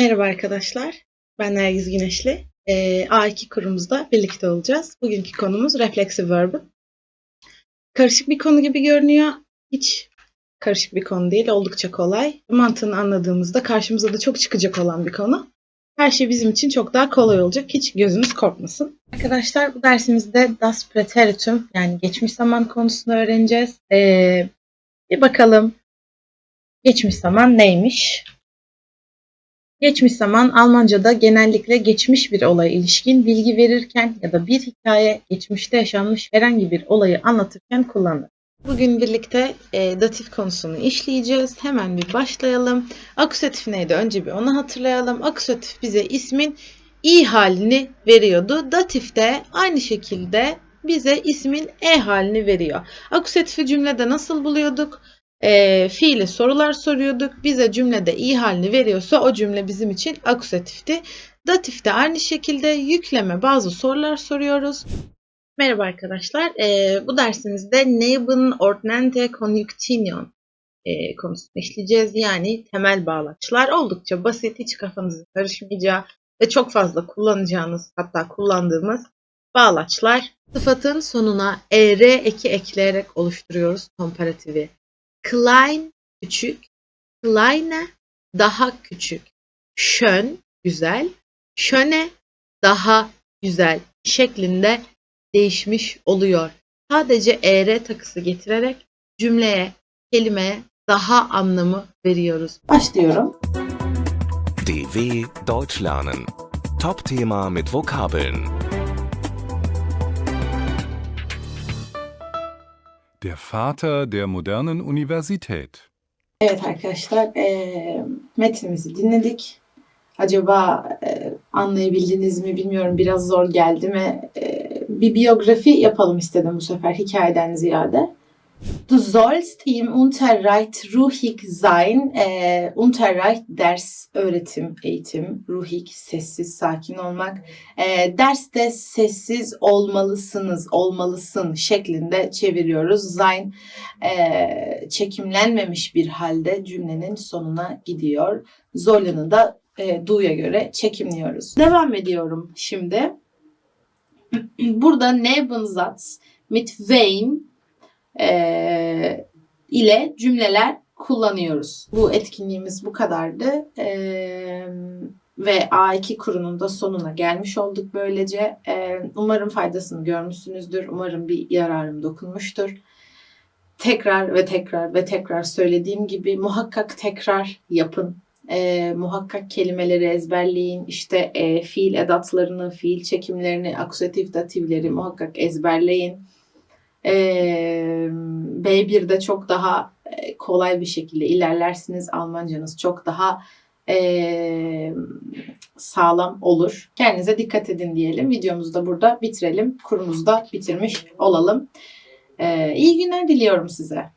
Merhaba arkadaşlar. Ben Nergiz Güneşli. Ee, A2 kurumuzda birlikte olacağız. Bugünkü konumuz reflexive verb. Karışık bir konu gibi görünüyor. Hiç karışık bir konu değil. Oldukça kolay. Mantığını anladığımızda karşımıza da çok çıkacak olan bir konu. Her şey bizim için çok daha kolay olacak. Hiç gözünüz korkmasın. Arkadaşlar bu dersimizde das Präteritum yani geçmiş zaman konusunu öğreneceğiz. Ee, bir bakalım geçmiş zaman neymiş? Geçmiş zaman Almanca'da genellikle geçmiş bir olaya ilişkin bilgi verirken ya da bir hikaye geçmişte yaşanmış herhangi bir olayı anlatırken kullanılır. Bugün birlikte e, datif konusunu işleyeceğiz. Hemen bir başlayalım. Akusatif neydi? Önce bir onu hatırlayalım. Akusatif bize ismin i halini veriyordu. Datif de aynı şekilde bize ismin e halini veriyor. Akusatifi cümlede nasıl buluyorduk? E, fiile sorular soruyorduk. Bize cümlede i halini veriyorsa o cümle bizim için akusatifti. Datifte aynı şekilde yükleme bazı sorular soruyoruz. Merhaba arkadaşlar. E, bu dersimizde Neben Ordnante Conjunctinion e, konusunu işleyeceğiz. Yani temel bağlaçlar oldukça basit, hiç kafanızın karışmayacağı ve çok fazla kullanacağınız hatta kullandığımız bağlaçlar. Sıfatın sonuna er eki ekleyerek oluşturuyoruz komparatifi. Klein küçük, kleine daha küçük, schön güzel, schöne daha güzel şeklinde değişmiş oluyor. Sadece er takısı getirerek cümleye, kelimeye daha anlamı veriyoruz. Başlıyorum. DW Deutsch lernen. Top-Thema mit Vokabeln. Der Vater der modernen Universität. Evet arkadaşlar, eee metnimizi dinledik. Acaba eee, anlayabildiniz mi bilmiyorum, biraz zor geldi mi? Eee, bir biyografi yapalım istedim bu sefer hikayeden ziyade. Du sollst im Unterricht ruhig sein. Eee Unterricht ders, öğretim, eğitim, ruhig, sessiz, sakin olmak. Eee derste sessiz olmalısınız, olmalısın şeklinde çeviriyoruz. Sein eee, çekimlenmemiş bir halde cümlenin sonuna gidiyor. Zoll'unu da eee du'ya göre çekimliyoruz. Devam ediyorum şimdi. Burada Nebensatz mit Wein eee, ile cümleler kullanıyoruz. Bu etkinliğimiz bu kadardı. Eee, ve A2 kurunun da sonuna gelmiş olduk böylece. Eee, umarım faydasını görmüşsünüzdür. Umarım bir yararım dokunmuştur tekrar ve tekrar ve tekrar söylediğim gibi muhakkak tekrar yapın. Ee, muhakkak kelimeleri ezberleyin. İşte e, fiil edatlarını, fiil çekimlerini, akusatif datifleri muhakkak ezberleyin. Ee, B1'de çok daha e, kolay bir şekilde ilerlersiniz. Almancanız çok daha e, sağlam olur. Kendinize dikkat edin diyelim. Videomuzu da burada bitirelim. Kurumuzu da bitirmiş olalım. Ee, iyi günler diliyorum size.